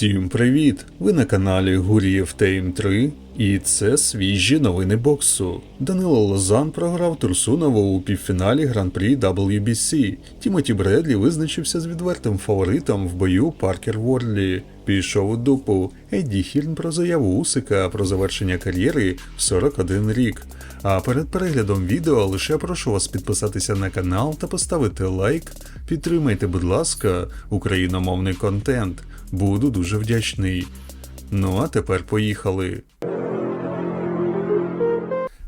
Всім привіт! Ви на каналі Гурієв Тейм 3 і це свіжі новини боксу. Данило Лозан програв Турсунову у півфіналі Гран-прі WBC. Тімоті Бредлі визначився з відвертим фаворитом в бою Паркер Ворлі. Пішов у дупу. Едді Хірн про заяву Усика про завершення кар'єри в 41 рік. А перед переглядом відео лише прошу вас підписатися на канал та поставити лайк. Підтримайте, будь ласка, україномовний контент. Буду дуже вдячний. Ну а тепер поїхали.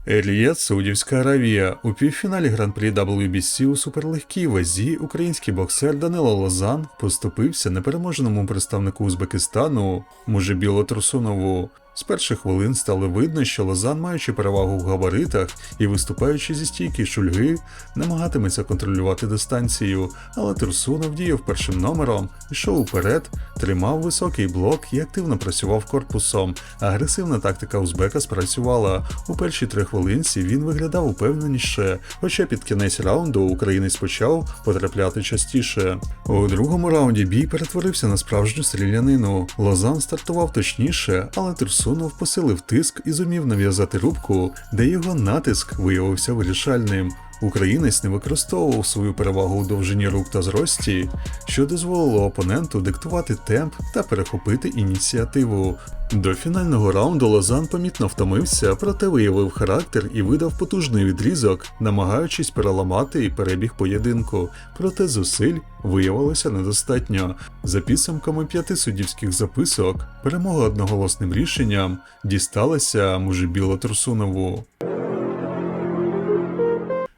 Елієт Саудівська Аравія. У півфіналі гран-прі WBC у суперлегкій вазі український боксер Данило Лозан поступився непереможеному представнику Узбекистану Мужебіло Турсунову. З перших хвилин стало видно, що Лозан, маючи перевагу в габаритах і виступаючи зі стійки шульги, намагатиметься контролювати дистанцію, але Турсунов діяв першим номером, йшов уперед, тримав високий блок і активно працював корпусом. Агресивна тактика Узбека спрацювала. У перші три хвилинці він виглядав упевненіше, хоча під кінець раунду українець почав потрапляти частіше. У другому раунді бій перетворився на справжню стрілянину. Лозан стартував точніше, але Турсунов посилив тиск і зумів нав'язати рубку, де його натиск виявився вирішальним. Українець не використовував свою перевагу у довжині рук та зрості, що дозволило опоненту диктувати темп та перехопити ініціативу. До фінального раунду Лозан помітно втомився, проте виявив характер і видав потужний відрізок, намагаючись переламати перебіг поєдинку. Проте зусиль виявилося недостатньо. За підсумками п'яти суддівських записок, перемога одноголосним рішенням дісталася Мужебіло Турсунову.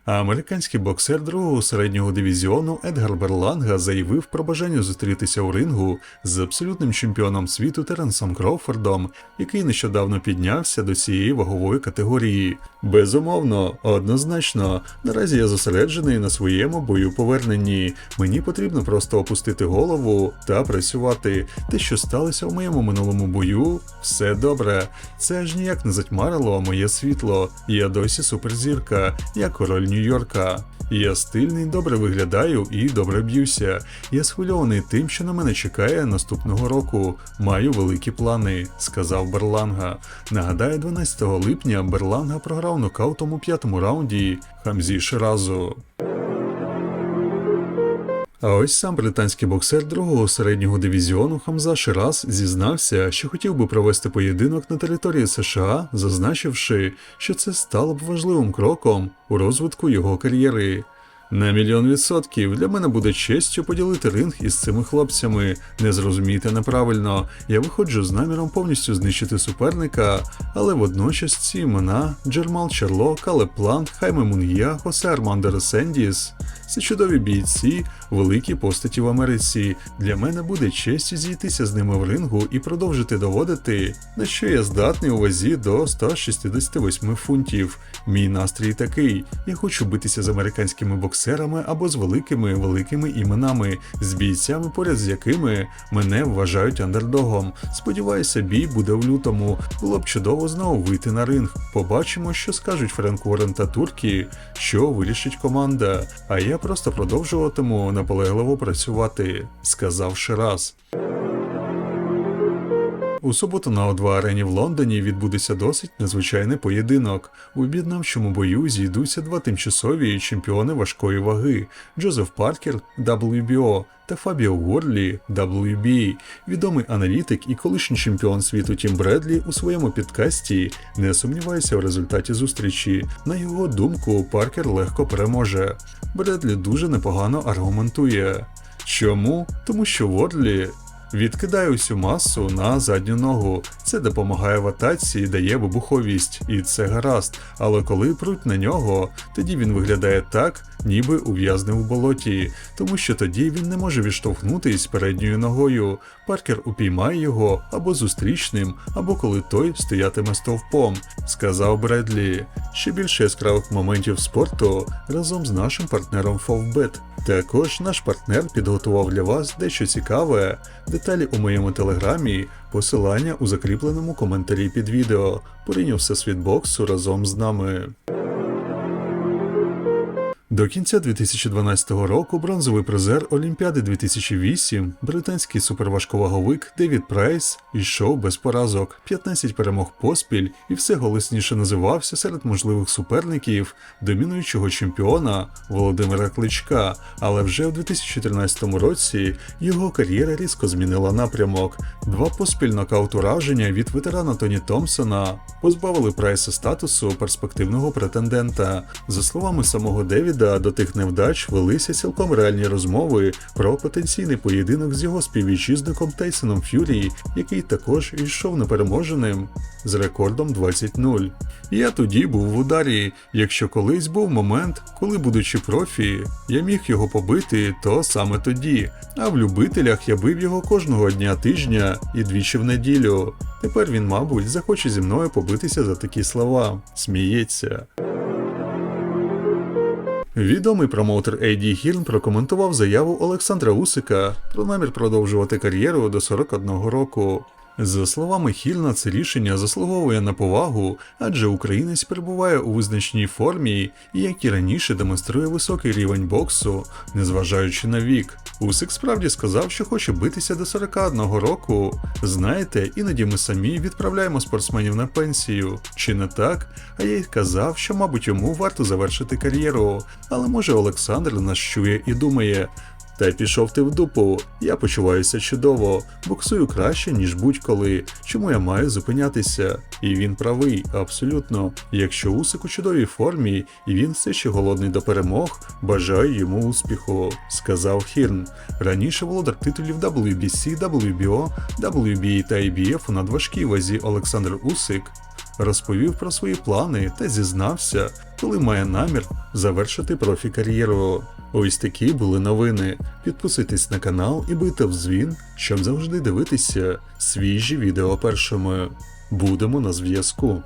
Американський боксер другого середнього дивізіону Едгар Берланга заявив про бажання зустрітися у рингу з абсолютним чемпіоном світу Теренсом Кроуфордом, який нещодавно піднявся до цієї вагової категорії. Безумовно, однозначно, наразі я зосереджений на своєму бою поверненні. Мені потрібно просто опустити голову та працювати. Те, що сталося в моєму минулому бою, все добре. Це аж ніяк не затьмарило моє світло. Я досі суперзірка, я король Нью-Йорка. Я стильний, добре виглядаю і добре б'юся. Я схвильований тим, що на мене чекає наступного року. Маю великі плани, сказав Берланга. Нагадаю, 12 липня Берланга програв нокаутом у п'ятому раунді Хамзі Ширазу. А ось сам британський боксер другого середнього дивізіону Хамза Шираз зізнався, що хотів би провести поєдинок на території США, зазначивши, що це стало б важливим кроком у розвитку його кар'єри. На мільйон відсотків для мене буде честю поділити ринг із цими хлопцями. Не зрозумійте неправильно. Я виходжу з наміром повністю знищити суперника, але водночас ці імена Джермал Черло, Калеб Плант, Хайме Мунгія, Хосе Армандер Сендіс. Це чудові бійці, великі постаті в Америці. Для мене буде честю зійтися з ними в рингу і продовжити доводити, на що я здатний у вазі до 168 фунтів. Мій настрій такий: я хочу битися з американськими боксерами або з великими великими іменами, з бійцями, поряд з якими мене вважають андердогом. Сподіваюся, бій буде в лютому. Було б чудово знову вийти на ринг. Побачимо, що скажуть Френк Уоррен та Туркі, що вирішить команда. А я просто продовжуватиму наполегливо працювати, сказав Шираз. У суботу на О2 арені в Лондоні відбудеться досить незвичайний поєдинок. У об'єднавчому бою зійдуться два тимчасові чемпіони важкої ваги Джозеф Паркер WBO та Фабіо Горлі WBA. Відомий аналітик і колишній чемпіон світу Тім Бредлі у своєму підкасті не сумнівається в результаті зустрічі. На його думку, Паркер легко переможе. Бредлі дуже непогано аргументує. Чому? Тому що Ворлі Відкидає усю масу на задню ногу. Це допомагає в атаці і дає вибуховість, і це гаразд. Але коли пруть на нього, тоді він виглядає так, ніби ув'язнив у болоті, тому що тоді він не може відштовхнутись передньою ногою. Паркер упіймає його або зустрічним, або коли той стоятиме стовпом, сказав Бредлі. Ще більше яскравих моментів спорту разом з нашим партнером Фовбет. Також наш партнер підготував для вас дещо цікаве. Деталі у моєму телеграмі, посилання у закріпленому коментарі під відео. Порівняв світ боксу разом з нами. До кінця 2012 року бронзовий призер Олімпіади 2008, британський суперважковаговик Девід Прайс йшов без поразок, 15 перемог поспіль і все голосніше називався серед можливих суперників домінуючого чемпіона Володимира Кличка. Але вже в 2013 році його кар'єра різко змінила напрямок. Два поспіль нокаут ураження від ветерана Тоні Томпсона позбавили Прайса статусу перспективного претендента. За словами самого Девіда, до тих невдач велися цілком реальні розмови про потенційний поєдинок з його співвітчизником Тейсоном Ф'юрі, який також йшов непереможеним з рекордом 20-0. Я тоді був в ударі. Якщо колись був момент, коли, будучи профі, я міг його побити, то саме тоді. А в любителях я бив його кожного дня тижня і двічі в неділю. Тепер він, мабуть, захоче зі мною побитися за такі слова. Сміється. Відомий промоутер Ейді Хірн прокоментував заяву Олександра Усика про намір продовжувати кар'єру до 41 року. За словами Хільна, це рішення заслуговує на повагу, адже українець перебуває у визначній формі як і раніше демонструє високий рівень боксу, незважаючи на вік. Усик справді сказав, що хоче битися до 41 року. Знаєте, іноді ми самі відправляємо спортсменів на пенсію. Чи не так? А я й казав, що, мабуть, йому варто завершити кар'єру. Але може Олександр нас чує і думає. Та пішов ти в дупу. Я почуваюся чудово, боксую краще, ніж будь-коли. Чому я маю зупинятися? І він правий, абсолютно. Якщо Усик у чудовій формі і він все ще голодний до перемог, бажаю йому успіху, сказав Хірн. Раніше володар титулів WBC, WBO, WBA та IBF у надважкій вазі Олександр Усик розповів про свої плани та зізнався, коли має намір завершити профі-кар'єру. Ось такі були новини. Підписуйтесь на канал і бийте в дзвін, щоб завжди дивитися свіжі відео першими. Будемо на зв'язку.